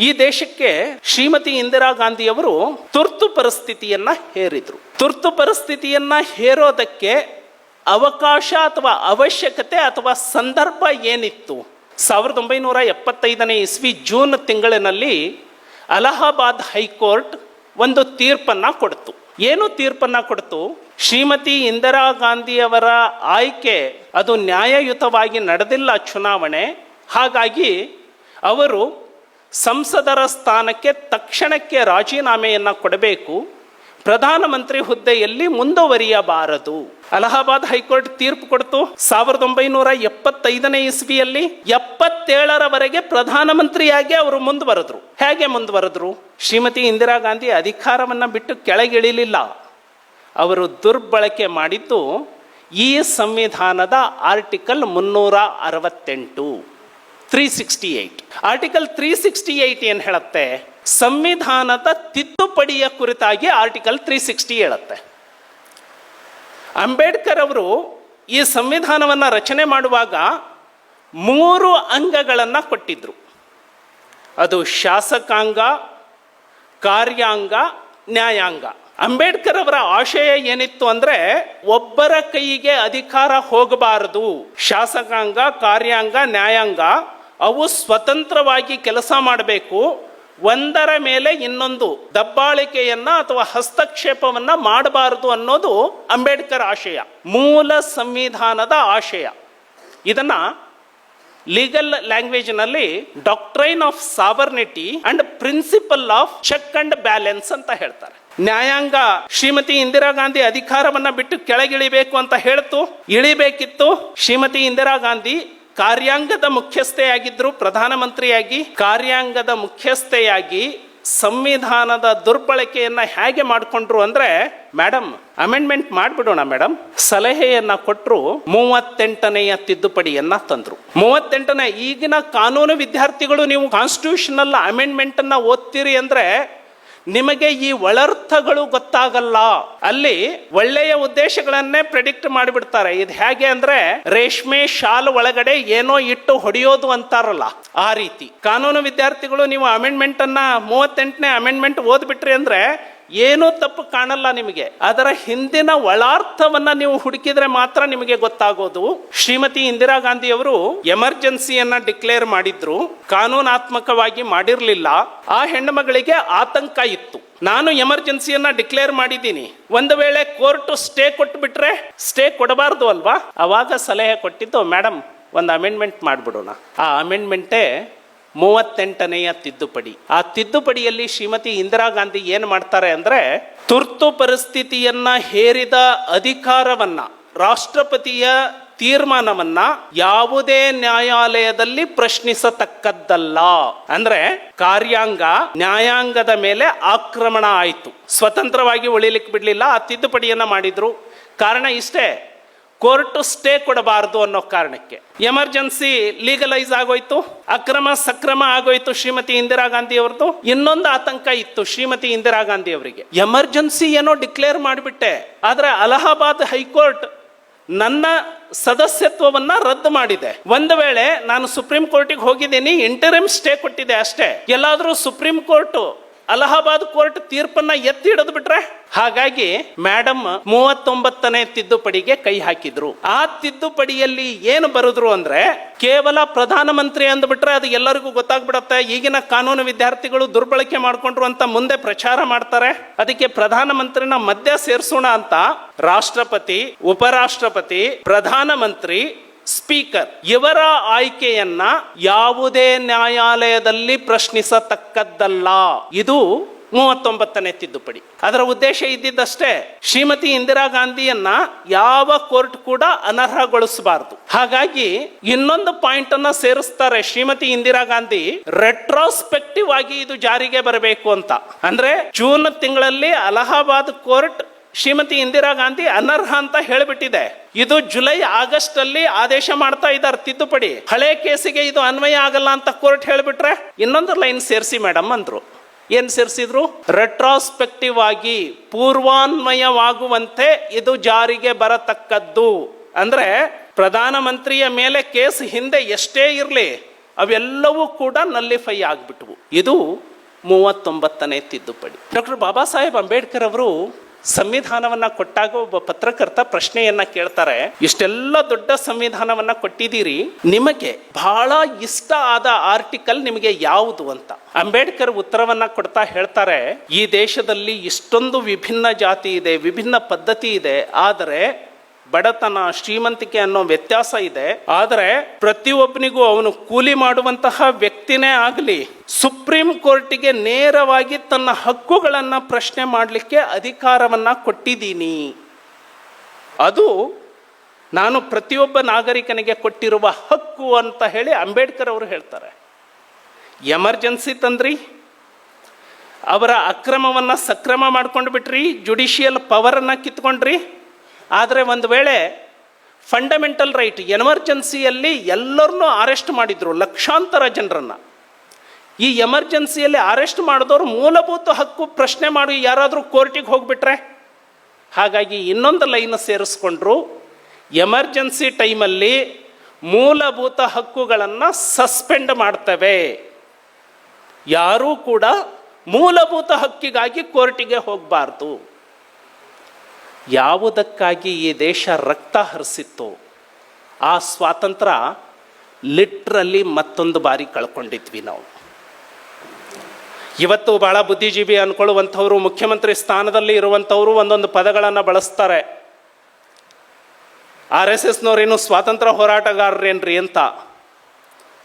ಈ ದೇಶಕ್ಕೆ ಶ್ರೀಮತಿ ಇಂದಿರಾ ಗಾಂಧಿಯವರು ತುರ್ತು ಪರಿಸ್ಥಿತಿಯನ್ನ ಹೇರಿದ್ರು. ತುರ್ತು ಪರಿಸ್ಥಿತಿಯನ್ನ ಹೇರೋದಕ್ಕೆ ಅವಕಾಶ ಅಥವಾ ಅವಶ್ಯಕತೆ ಅಥವಾ ಸಂದರ್ಭ ಏನಿತ್ತು? ಸಾವಿರದ ಒಂಬೈನೂರ ಎಪ್ಪತ್ತೈದನೇ ಇಸ್ವಿ ಜೂನ್ ತಿಂಗಳಿನಲ್ಲಿ ಅಲಹಾಬಾದ್ ಹೈಕೋರ್ಟ್ ಒಂದು ತೀರ್ಪನ್ನ ಕೊಡ್ತು. ಏನು ತೀರ್ಪನ್ನ ಕೊಡ್ತು? ಶ್ರೀಮತಿ ಇಂದಿರಾ ಗಾಂಧಿಯವರ ಆಯ್ಕೆ ಅದು ನ್ಯಾಯಯುತವಾಗಿ ನಡೆದಿಲ್ಲ ಚುನಾವಣೆ. ಹಾಗಾಗಿ ಅವರು ಸಂಸದರ ಸ್ಥಾನಕ್ಕೆ ತಕ್ಷಣಕ್ಕೆ ರಾಜೀನಾಮೆಯನ್ನು ಕೊಡಬೇಕು. ಪ್ರಧಾನಮಂತ್ರಿ ಹುದ್ದೆಯಲ್ಲಿ ಮುಂದುವರಿಯಬಾರದು. ಅಲಹಾಬಾದ್ ಹೈಕೋರ್ಟ್ ತೀರ್ಪು ಕೊಡ್ತು. ಸಾವಿರದ ಒಂಬೈನೂರ ಎಪ್ಪತ್ತೈದನೇ ಇಸ್ವಿಯಲ್ಲಿ ಎಪ್ಪತ್ತೇಳರವರೆಗೆ ಪ್ರಧಾನಮಂತ್ರಿಯಾಗಿ ಅವರು ಮುಂದುವರೆದ್ರು. ಹೇಗೆ ಮುಂದುವರೆದ್ರು? ಶ್ರೀಮತಿ ಇಂದಿರಾ ಗಾಂಧಿ ಅಧಿಕಾರವನ್ನ ಬಿಟ್ಟು ಕೆಳಗಿಳಿಲಿಲ್ಲ. ಅವರು ದುರ್ಬಳಕೆ ಮಾಡಿದ್ದು ಈ ಸಂವಿಧಾನದ ಆರ್ಟಿಕಲ್ ಮುನ್ನೂರ ಅರವತ್ತೆಂಟು. Three sixty eight article three sixty eight ಏನು ಹೇಳುತ್ತೆ? ಸಂವಿಧಾನದ ತಿದ್ದುಪಡಿಯ ಕುರಿತಾಗಿ ಆರ್ಟಿಕಲ್ ತ್ರೀ ಸಿಕ್ಸ್ಟಿ ಹೇಳುತ್ತೆ. ಅಂಬೇಡ್ಕರ್ ಅವರು ಈ ಸಂವಿಧಾನವನ್ನು ರಚನೆ ಮಾಡುವಾಗ ಮೂರು ಅಂಗಗಳನ್ನು ಕೊಟ್ಟಿದ್ರು. ಅದು ಶಾಸಕಾಂಗ, ಕಾರ್ಯಾಂಗ, ನ್ಯಾಯಾಂಗ. ಅಂಬೇಡ್ಕರ್ ಅವರ ಆಶಯ ಏನಿತ್ತು ಅಂದ್ರೆ ಒಬ್ಬರ ಕೈಗೆ ಅಧಿಕಾರ ಹೋಗಬಾರದು. ಶಾಸಕಾಂಗ, ಕಾರ್ಯಾಂಗ, ನ್ಯಾಯಾಂಗ ಅವು ಸ್ವತಂತ್ರವಾಗಿ ಕೆಲಸ ಮಾಡಬೇಕು. ಒಂದರ ಮೇಲೆ ಇನ್ನೊಂದು ದಬ್ಬಾಳಿಕೆಯನ್ನ ಅಥವಾ ಹಸ್ತಕ್ಷೇಪವನ್ನ ಮಾಡಬಾರದು ಅನ್ನೋದು ಅಂಬೇಡ್ಕರ್ ಆಶಯ, ಮೂಲ ಸಂವಿಧಾನದ ಆಶಯ. ಇದನ್ನ legal ಲ್ಯಾಂಗ್ವೇಜ್ನಲ್ಲಿ doctrine of sovereignty and principle of check and balance ಅಂತ ಹೇಳ್ತಾರೆ. ನ್ಯಾಯಾಂಗ ಶ್ರೀಮತಿ ಇಂದಿರಾ ಗಾಂಧಿ ಅಧಿಕಾರವನ್ನ ಬಿಟ್ಟು ಕೆಳಗಿಳಿಬೇಕು ಅಂತ ಹೇಳ್ತು, ಇಳಿಬೇಕಿತ್ತು. ಶ್ರೀಮತಿ ಇಂದಿರಾ ಗಾಂಧಿ ಕಾರ್ಯಾಂಗದ ಮುಖ್ಯಸ್ಥೆಯಾಗಿದ್ದರು ಪ್ರಧಾನಮಂತ್ರಿಯಾಗಿ, ಕಾರ್ಯಾಂಗದ ಮುಖ್ಯಸ್ಥೆಯಾಗಿ ಸಂವಿಧಾನದ ದುರ್ಬಳಕೆಯನ್ನು ಹೇಗೆ ಮಾಡಿಕೊಂಡ್ರು ಅಂದರೆ ಮೇಡಮ್ ಅಮೆಂಡ್ಮೆಂಟ್ ಮಾಡಿಬಿಡೋಣ ಮೇಡಮ್ ಸಲಹೆಯನ್ನ ಕೊಟ್ಟರು ಮೂವತ್ತೆಂಟನೆಯ ತಿದ್ದುಪಡಿಯನ್ನ ತಂದರು. ಮೂವತ್ತೆಂಟನೇ ಈಗಿನ ಕಾನೂನು ವಿದ್ಯಾರ್ಥಿಗಳು ನೀವು ಕಾನ್ಸ್ಟಿಟ್ಯೂಷನಲ್ ಅಮೆಂಡ್ಮೆಂಟನ್ನು ಓದ್ತೀರಿ ಅಂದ್ರೆ ನಿಮಗೆ ಈ ಒಳರ್ಥಗಳು ಗೊತ್ತಾಗಲ್ಲ. ಅಲ್ಲಿ ಒಳ್ಳೆಯ ಉದ್ದೇಶಗಳನ್ನೇ ಪ್ರೆಡಿಕ್ಟ್ ಮಾಡಿಬಿಡ್ತಾರೆ. ಇದು ಹೇಗೆ ಅಂದ್ರೆ ರೇಷ್ಮೆ ಶಾಲ್ ಒಳಗಡೆ ಏನೋ ಇಟ್ಟು ಹೊಡೆಯೋದು ಅಂತಾರಲ್ಲ, ಆ ರೀತಿ. ಕಾನೂನು ವಿದ್ಯಾರ್ಥಿಗಳು ನೀವು ಅಮೆಂಡ್ಮೆಂಟ್ ಅನ್ನ ಮೂವತ್ತೆಂಟನೇ ಅಮೆಂಡ್ಮೆಂಟ್ ಓದ್ಬಿಟ್ರಿ ಅಂದ್ರೆ ಏನೂ ತಪ್ಪು ಕಾಣಲ್ಲ ನಿಮಗೆ. ಅದರ ಹಿಂದಿನ ಒಳಾರ್ಥವನ್ನ ನೀವು ಹುಡುಕಿದ್ರೆ ಮಾತ್ರ ನಿಮಗೆ ಗೊತ್ತಾಗೋದು. ಶ್ರೀಮತಿ ಇಂದಿರಾ ಗಾಂಧಿ ಅವರು ಎಮರ್ಜೆನ್ಸಿಯನ್ನ ಡಿಕ್ಲೇರ್ ಮಾಡಿದ್ರು. ಕಾನೂನಾತ್ಮಕವಾಗಿ ಮಾಡಿರಲಿಲ್ಲ. ಆ ಹೆಣ್ಣುಮಗಳಿಗೆ ಆತಂಕ ಇತ್ತು. ನಾನು ಎಮರ್ಜೆನ್ಸಿಯನ್ನ ಡಿಕ್ಲೇರ್ ಮಾಡಿದ್ದೀನಿ. ಒಂದು ವೇಳೆ ಕೋರ್ಟ್ ಸ್ಟೇ ಕೊಟ್ಟು ಬಿಟ್ರೆ ಸ್ಟೇ ಕೊಡಬಾರ್ದು ಅಲ್ವಾ? ಅವಾಗ ಸಲಹೆ ಕೊಟ್ಟಿದ್ದು ಮೇಡಮ್ ಒಂದು ಅಮೆಂಡ್ಮೆಂಟ್ ಮಾಡಿಬಿಡೋಣ. ಆ ಅಮೆಂಡ್ಮೆಂಟೇ ಮೂವತ್ತೆಂಟನೆಯ ತಿದ್ದುಪಡಿ. ಆ ತಿದ್ದುಪಡಿಯಲ್ಲಿ ಶ್ರೀಮತಿ ಇಂದಿರಾ ಗಾಂಧಿ ಏನು ಮಾಡ್ತಾರೆ ಅಂದ್ರೆ ತುರ್ತು ಪರಿಸ್ಥಿತಿಯನ್ನ ಹೇರಿದ ಅಧಿಕಾರವನ್ನ, ರಾಷ್ಟ್ರಪತಿಯ ತೀರ್ಮಾನವನ್ನ ಯಾವುದೇ ನ್ಯಾಯಾಲಯದಲ್ಲಿ ಪ್ರಶ್ನಿಸತಕ್ಕದ್ದಲ್ಲ. ಅಂದ್ರೆ ಕಾರ್ಯಾಂಗ, ನ್ಯಾಯಾಂಗದ ಮೇಲೆ ಆಕ್ರಮಣ ಆಯಿತು. ಸ್ವತಂತ್ರವಾಗಿ ಉಳಿಲಿಕ್ಕೆ ಬಿಡಲಿಲ್ಲ, ಆ ತಿದ್ದುಪಡಿಯನ್ನ ಮಾಡಿದ್ರು. ಕಾರಣ ಇಷ್ಟೇ ಕೋರ್ಟ್ ಸ್ಟೇ ಕೊಡಬಾರದು ಅನ್ನೋ ಕಾರಣಕ್ಕೆ. ಎಮರ್ಜೆನ್ಸಿ ಲೀಗಲೈಸ್ ಆಗೋಯ್ತು, ಅಕ್ರಮ ಸಕ್ರಮ ಆಗೋಯ್ತು ಶ್ರೀಮತಿ ಇಂದಿರಾ ಗಾಂಧಿ ಅವ್ರದ್ದು ಇನ್ನೊಂದು ಆತಂಕ ಇತ್ತು ಶ್ರೀಮತಿ ಇಂದಿರಾ ಗಾಂಧಿ ಅವರಿಗೆ ಎಮರ್ಜೆನ್ಸಿ ಏನೋ ಡಿಕ್ಲೇರ್ ಮಾಡಿಬಿಟ್ಟೆ, ಆದರೆ ಅಲಹಾಬಾದ್ ಹೈಕೋರ್ಟ್ ನನ್ನ ಸದಸ್ಯತ್ವವನ್ನ ರದ್ದು ಮಾಡಿದೆ. ಒಂದು ವೇಳೆ ನಾನು ಸುಪ್ರೀಂ ಕೋರ್ಟಿಗೆ ಹೋಗಿದ್ದೀನಿ ಇಂಟರಿಮ್ ಸ್ಟೇ ಕೊಟ್ಟಿದೆ ಅಷ್ಟೇ. ಎಲ್ಲಾದರೂ ಸುಪ್ರೀಂ ಕೋರ್ಟ್ ಅಲಹಾಬಾದ್ ಕೋರ್ಟ್ ತೀರ್ಪನ್ನ ಎತ್ತಿ ಹಿಡಿದು ಬಿಟ್ರೆ? ಹಾಗಾಗಿ ಮೇಡಮ್ ಮೂವತ್ತೊಂಬತ್ತನೇ ತಿದ್ದುಪಡಿಗೆ ಕೈ ಹಾಕಿದ್ರು. ಆ ತಿದ್ದುಪಡಿಯಲ್ಲಿ ಏನು ಬರುದ್ರು ಅಂದ್ರೆ, ಕೇವಲ ಪ್ರಧಾನಮಂತ್ರಿ ಅಂದ್ಬಿಟ್ರೆ ಅದು ಎಲ್ಲರಿಗೂ ಗೊತ್ತಾಗ್ಬಿಡತ್ತೆ. ಈಗಿನ ಕಾನೂನು ವಿದ್ಯಾರ್ಥಿಗಳು ದುರ್ಬಳಕೆ ಮಾಡ್ಕೊಂಡ್ರು ಅಂತ ಮುಂದೆ ಪ್ರಚಾರ ಮಾಡ್ತಾರೆ. ಅದಕ್ಕೆ ಪ್ರಧಾನಮಂತ್ರಿನ ಮಧ್ಯ ಸೇರಿಸೋಣ ಅಂತ ರಾಷ್ಟ್ರಪತಿ, ಉಪರಾಷ್ಟ್ರಪತಿ, ಪ್ರಧಾನಮಂತ್ರಿ ಸ್ಪೀಕರ್, ಇವರ ಆಯ್ಕೆಯನ್ನ ಯಾವುದೇ ನ್ಯಾಯಾಲಯದಲ್ಲಿ ಪ್ರಶ್ನಿಸತಕ್ಕದ್ದಲ್ಲ. ಇದು ಮೂವತ್ತೊಂಬತ್ತನೇ ತಿದ್ದುಪಡಿ. ಅದರ ಉದ್ದೇಶ ಇದ್ದಿದ್ದಷ್ಟೇ, ಶ್ರೀಮತಿ ಇಂದಿರಾ ಗಾಂಧಿಯನ್ನ ಯಾವ ಕೋರ್ಟ್ ಕೂಡ ಅನರ್ಹಗೊಳಿಸಬಾರದು. ಹಾಗಾಗಿ ಇನ್ನೊಂದು ಪಾಯಿಂಟ್ ಅನ್ನ ಸೇರಿಸ್ತಾರೆ ಶ್ರೀಮತಿ ಇಂದಿರಾ ಗಾಂಧಿ ರೆಟ್ರೋಸ್ಪೆಕ್ಟಿವ್ ಆಗಿ ಇದು ಜಾರಿಗೆ ಬರಬೇಕು ಅಂತ. ಅಂದ್ರೆ ಜೂನ್ ತಿಂಗಳಲ್ಲಿ ಅಲಹಾಬಾದ್ ಕೋರ್ಟ್ ಶ್ರೀಮತಿ ಇಂದಿರಾ ಗಾಂಧಿ ಅನರ್ಹ ಅಂತ ಹೇಳಿಬಿಟ್ಟಿದೆ. ಇದು ಜುಲೈ ಆಗಸ್ಟ್ ಅಲ್ಲಿ ಆದೇಶ ಮಾಡ್ತಾ ಇದ್ದಾರೆ ತಿದ್ದುಪಡಿ. ಹಳೆ ಕೇಸಿಗೆ ಇದು ಅನ್ವಯ ಆಗಲ್ಲ ಅಂತ ಕೋರ್ಟ್ ಹೇಳಿಬಿಟ್ರೆ ಇನ್ನೊಂದು ಲೈನ್ ಸೇರಿಸಿ ಮೇಡಮ್ ಅಂದ್ರು. ಏನ್ ಸೇರಿಸಿದ್ರು? ರೆಟ್ರಾಸ್ಪೆಕ್ಟಿವ್ ಆಗಿ ಪೂರ್ವಾನ್ವಯವಾಗುವಂತೆ ಇದು ಜಾರಿಗೆ ಬರತಕ್ಕದ್ದು. ಅಂದ್ರೆ ಪ್ರಧಾನಮಂತ್ರಿಯ ಮೇಲೆ ಕೇಸ್ ಹಿಂದೆ ಎಷ್ಟೇ ಇರಲಿ ಅವೆಲ್ಲವೂ ಕೂಡ ನಲ್ಲಿಫೈ ಆಗಿಬಿಟ್ವು. ಇದು ಮೂವತ್ತೊಂಬತ್ತನೇ ತಿದ್ದುಪಡಿ. ಡಾಕ್ಟರ್ ಬಾಬಾ ಸಾಹೇಬ್ ಅಂಬೇಡ್ಕರ್ ಅವರು ಸಂವಿಧಾನವನ್ನ ಕೊಟ್ಟಾಗ ಒಬ್ಬ ಪತ್ರಕರ್ತ ಪ್ರಶ್ನೆಯನ್ನ ಕೇಳ್ತಾರೆ, ಇಷ್ಟೆಲ್ಲ ದೊಡ್ಡ ಸಂವಿಧಾನವನ್ನ ಕೊಟ್ಟಿದ್ದೀರಿ, ನಿಮಗೆ ಬಹಳ ಇಷ್ಟ ಆದ ಆರ್ಟಿಕಲ್ ನಿಮಗೆ ಯಾವುದು ಅಂತ? ಅಂಬೇಡ್ಕರ್ ಉತ್ತರವನ್ನ ಕೊಡ್ತಾ ಹೇಳ್ತಾರೆ, ಈ ದೇಶದಲ್ಲಿ ಇಷ್ಟೊಂದು ವಿಭಿನ್ನ ಜಾತಿ ಇದೆ, ವಿಭಿನ್ನ ಪದ್ಧತಿ ಇದೆ, ಆದರೆ ಬಡತನ, ಶ್ರೀಮಂತಿಕೆ ಅನ್ನೋ ವ್ಯತ್ಯಾಸ ಇದೆ. ಆದರೆ ಪ್ರತಿಯೊಬ್ಬನಿಗೂ ಅವನು ಕೂಲಿ ಮಾಡುವಂತಹ ವ್ಯಕ್ತಿನೇ ಆಗಲಿ, ಸುಪ್ರೀಂ ಕೋರ್ಟಿಗೆ ನೇರವಾಗಿ ತನ್ನ ಹಕ್ಕುಗಳನ್ನು ಪ್ರಶ್ನೆ ಮಾಡಲಿಕ್ಕೆ ಅಧಿಕಾರವನ್ನ ಕೊಟ್ಟಿದ್ದೀನಿ. ಅದು ನಾನು ಪ್ರತಿಯೊಬ್ಬ ನಾಗರಿಕನಿಗೆ ಕೊಟ್ಟಿರುವ ಹಕ್ಕು ಅಂತ ಹೇಳಿ ಅಂಬೇಡ್ಕರ್ ಅವರು ಹೇಳ್ತಾರೆ. ಎಮರ್ಜೆನ್ಸಿ ತಂದ್ರಿ, ಅವರ ಅಕ್ರಮವನ್ನು ಸಕ್ರಮ ಮಾಡ್ಕೊಂಡು ಬಿಟ್ರಿ ಜುಡಿಷಿಯಲ್ ಪವರನ್ನು ಕಿತ್ಕೊಂಡ್ರಿ. ಆದರೆ ಒಂದು ವೇಳೆ ಫಂಡಮೆಂಟಲ್ ರೈಟ್ ಎಮರ್ಜೆನ್ಸಿಯಲ್ಲಿ ಎಲ್ಲರನ್ನೂ ಅರೆಸ್ಟ್ ಮಾಡಿದ್ರು, ಲಕ್ಷಾಂತರ ಜನರನ್ನು. ಈ ಎಮರ್ಜೆನ್ಸಿಯಲ್ಲಿ ಅರೆಸ್ಟ್ ಮಾಡಿದವರು ಮೂಲಭೂತ ಹಕ್ಕು ಪ್ರಶ್ನೆ ಮಾಡಿ ಯಾರಾದರೂ ಕೋರ್ಟಿಗೆ ಹೋಗಿಬಿಟ್ರೆ? ಹಾಗಾಗಿ ಇನ್ನೊಂದು ಲೈನ್ ಸೇರಿಸ್ಕೊಂಡ್ರು ಎಮರ್ಜೆನ್ಸಿ ಟೈಮಲ್ಲಿ ಮೂಲಭೂತ ಹಕ್ಕುಗಳನ್ನು ಸಸ್ಪೆಂಡ್ ಮಾಡ್ತವೆ. ಯಾರೂ ಕೂಡ ಮೂಲಭೂತ ಹಕ್ಕಿಗಾಗಿ ಕೋರ್ಟಿಗೆ ಹೋಗಬಾರ್ದು. ಯಾವುದಕ್ಕಾಗಿ ಈ ದೇಶ ರಕ್ತ ಹರಿಸಿತ್ತು, ಆ ಸ್ವಾತಂತ್ರ್ಯ ಲಿಟ್ರಲ್ಲಿ ಮತ್ತೊಂದು ಬಾರಿ ಕಳ್ಕೊಂಡಿದ್ವಿ ನಾವು. ಇವತ್ತು ಭಾಳ ಬುದ್ಧಿಜೀವಿ ಅನ್ಕೊಳ್ಳುವಂಥವ್ರು, ಮುಖ್ಯಮಂತ್ರಿ ಸ್ಥಾನದಲ್ಲಿ ಇರುವಂಥವರು ಒಂದೊಂದು ಪದಗಳನ್ನು ಬಳಸ್ತಾರೆ. ಆರ್ ಎಸ್ ಎಸ್ನವ್ರೇನು ಸ್ವಾತಂತ್ರ್ಯ ಹೋರಾಟಗಾರರೇನ್ರಿ ಅಂತ?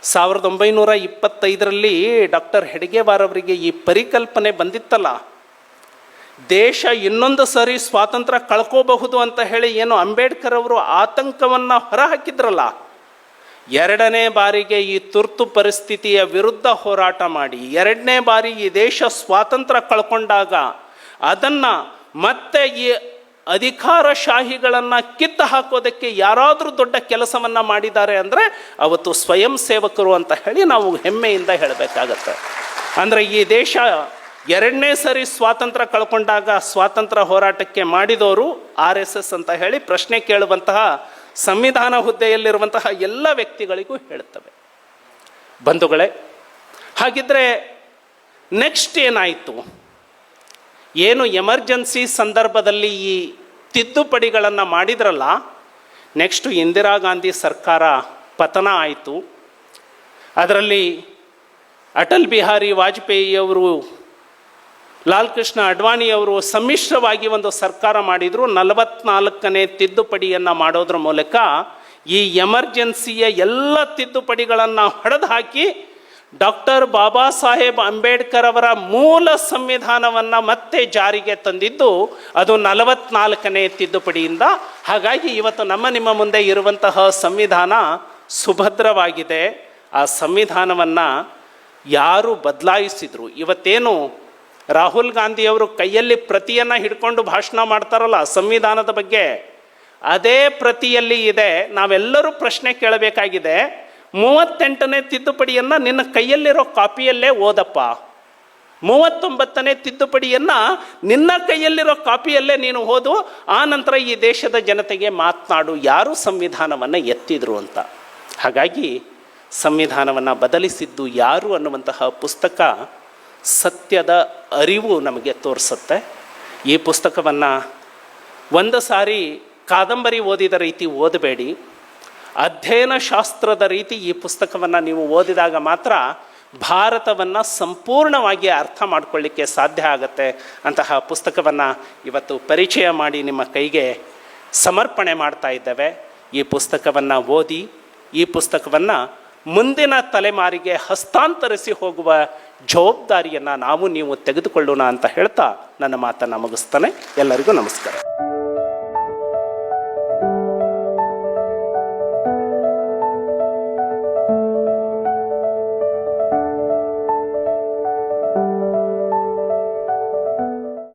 ಸಾವಿರದ ಒಂಬೈನೂರ ಇಪ್ಪತ್ತೈದರಲ್ಲಿ ಡಾಕ್ಟರ್ ಹೆಡ್ಗೆವಾರವರಿಗೆ ಈ ಪರಿಕಲ್ಪನೆ ಬಂದಿತ್ತಲ್ಲ? ದೇಶ ಇನ್ನೊಂದು ಸರಿ ಸ್ವಾತಂತ್ರ್ಯ ಕಳ್ಕೋಬಹುದು ಅಂತ ಹೇಳಿ ಏನು ಅಂಬೇಡ್ಕರ್ ಅವರು ಆತಂಕವನ್ನು ಹೊರಹಾಕಿದ್ರಲ್ಲ? ಎರಡನೇ ಬಾರಿಗೆ ಈ ತುರ್ತು ಪರಿಸ್ಥಿತಿಯ ವಿರುದ್ಧ ಹೋರಾಟ ಮಾಡಿ, ಎರಡನೇ ಬಾರಿ ಈ ದೇಶ ಸ್ವಾತಂತ್ರ್ಯ ಕಳ್ಕೊಂಡಾಗ ಅದನ್ನು ಮತ್ತೆ ಈ ಅಧಿಕಾರಶಾಹಿಗಳನ್ನು ಕಿತ್ತು ಹಾಕೋದಕ್ಕೆ ಯಾರಾದರೂ ದೊಡ್ಡ ಕೆಲಸವನ್ನು ಮಾಡಿದ್ದಾರೆ ಅಂದರೆ ಅವತ್ತು ಸ್ವಯಂ ಸೇವಕರು ಅಂತ ಹೇಳಿ ನಾವು ಹೆಮ್ಮೆಯಿಂದ ಹೇಳಬೇಕಾಗತ್ತೆ. ಅಂದರೆ ಈ ದೇಶ ಎರಡನೇ ಸರಿ ಸ್ವಾತಂತ್ರ್ಯ ಕಳ್ಕೊಂಡಾಗ ಸ್ವಾತಂತ್ರ್ಯ ಹೋರಾಟಕ್ಕೆ ಮಾಡಿದವರು ಆರ್ ಎಸ್ ಎಸ್ ಅಂತ ಹೇಳಿ ಪ್ರಶ್ನೆ ಕೇಳುವಂತಹ ಸಂವಿಧಾನ ಹುದ್ದೆಯಲ್ಲಿರುವಂತಹ ಎಲ್ಲ ವ್ಯಕ್ತಿಗಳಿಗೂ ಹೇಳ್ತವೆ. ಬಂಧುಗಳೇ, ಹಾಗಿದ್ರೆ ನೆಕ್ಸ್ಟ್ ಏನಾಯಿತು? ಏನು ಎಮರ್ಜೆನ್ಸಿ ಸಂದರ್ಭದಲ್ಲಿ ಈ ತಿದ್ದುಪಡಿಗಳನ್ನು ಮಾಡಿದ್ರಲ್ಲ, ನೆಕ್ಸ್ಟು ಇಂದಿರಾ ಗಾಂಧಿ ಸರ್ಕಾರ ಪತನ ಆಯಿತು. ಅದರಲ್ಲಿ ಅಟಲ್ ಬಿಹಾರಿ ವಾಜಪೇಯಿಯವರು ಲಾಲ್ ಕೃಷ್ಣ ಅಡ್ವಾಣಿಯವರು ಸಮ್ಮಿಶ್ರವಾಗಿ ಒಂದು ಸರ್ಕಾರ ಮಾಡಿದರು. ನಲವತ್ನಾಲ್ಕನೇ ತಿದ್ದುಪಡಿಯನ್ನು ಮಾಡೋದ್ರ ಮೂಲಕ ಈ ಎಮರ್ಜೆನ್ಸಿಯ ಎಲ್ಲ ತಿದ್ದುಪಡಿಗಳನ್ನು ಹೊಡೆದು ಹಾಕಿ ಡಾಕ್ಟರ್ ಬಾಬಾ ಸಾಹೇಬ್ ಅಂಬೇಡ್ಕರ್ ಅವರ ಮೂಲ ಸಂವಿಧಾನವನ್ನು ಮತ್ತೆ ಜಾರಿಗೆ ತಂದಿದ್ದು ಅದು ನಲವತ್ನಾಲ್ಕನೇ ತಿದ್ದುಪಡಿಯಿಂದ. ಹಾಗಾಗಿ ಇವತ್ತು ನಮ್ಮ ನಿಮ್ಮ ಮುಂದೆ ಇರುವಂತಹ ಸಂವಿಧಾನ ಸುಭದ್ರವಾಗಿದೆ. ಆ ಸಂವಿಧಾನವನ್ನು ಯಾರು ಬದಲಾಯಿಸಿದರು? ಇವತ್ತೇನು ರಾಹುಲ್ ಗಾಂಧಿಯವರು ಕೈಯಲ್ಲಿ ಪ್ರತಿಯನ್ನು ಹಿಡ್ಕೊಂಡು ಭಾಷಣ ಮಾಡ್ತಾರಲ್ಲ ಸಂವಿಧಾನದ ಬಗ್ಗೆ. ಅದೇ ಪ್ರತಿಯಲ್ಲಿ ಇದೆ, ನಾವೆಲ್ಲರೂ ಪ್ರಶ್ನೆ ಕೇಳಬೇಕಾಗಿದೆ. ಮೂವತ್ತೆಂಟನೇ ತಿದ್ದುಪಡಿಯನ್ನು ನಿನ್ನ ಕೈಯಲ್ಲಿರೋ ಕಾಪಿಯಲ್ಲೇ ಓದಪ್ಪ. ಮೂವತ್ತೊಂಬತ್ತನೇ ತಿದ್ದುಪಡಿಯನ್ನು ನಿನ್ನ ಕೈಯಲ್ಲಿರೋ ಕಾಪಿಯಲ್ಲೇ ನೀನು ಓದು, ಆ ನಂತರ ಈ ದೇಶದ ಜನತೆಗೆ ಮಾತನಾಡು, ಯಾರು ಸಂವಿಧಾನವನ್ನು ಎತ್ತಿದ್ರು ಅಂತ. ಹಾಗಾಗಿ ಸಂವಿಧಾನವನ್ನು ಬದಲಿಸಿದ್ದು ಯಾರು ಅನ್ನುವಂತಹ ಪುಸ್ತಕ ಸತ್ಯದ ಅರಿವು ನಮಗೆ ತೋರಿಸುತ್ತೆ. ಈ ಪುಸ್ತಕವನ್ನು ಒಂದು ಸಾರಿ ಕಾದಂಬರಿ ಓದಿದ ರೀತಿ ಓದಬೇಡಿ. ಅಧ್ಯಯನ ಶಾಸ್ತ್ರದ ರೀತಿ ಈ ಪುಸ್ತಕವನ್ನು ನೀವು ಓದಿದಾಗ ಮಾತ್ರ ಭಾರತವನ್ನು ಸಂಪೂರ್ಣವಾಗಿ ಅರ್ಥ ಮಾಡಿಕೊಳ್ಳಿಕ್ಕೆ ಸಾಧ್ಯ ಆಗುತ್ತೆ ಅಂತಹ ಪುಸ್ತಕವನ್ನು ಇವತ್ತು ಪರಿಚಯ ಮಾಡಿ ನಿಮ್ಮ ಕೈಗೆ ಸಮರ್ಪಣೆ ಮಾಡ್ತಾ ಇದ್ದೇವೆ. ಈ ಪುಸ್ತಕವನ್ನು ಓದಿ, ಈ ಪುಸ್ತಕವನ್ನು ಮುಂದಿನ ತಲೆಮಾರಿಗೆ ಹಸ್ತಾಂತರಿಸಿ ಹೋಗುವ ಜವಾಬ್ದಾರಿಯನ್ನು ನಾವು ನೀವು ತೆಗೆದುಕೊಳ್ಳೋಣ ಅಂತ ಹೇಳ್ತಾ ನನ್ನ ಮಾತನ್ನು ಮುಗಿಸ್ತಾನೆ. ಎಲ್ಲರಿಗೂ ನಮಸ್ಕಾರ.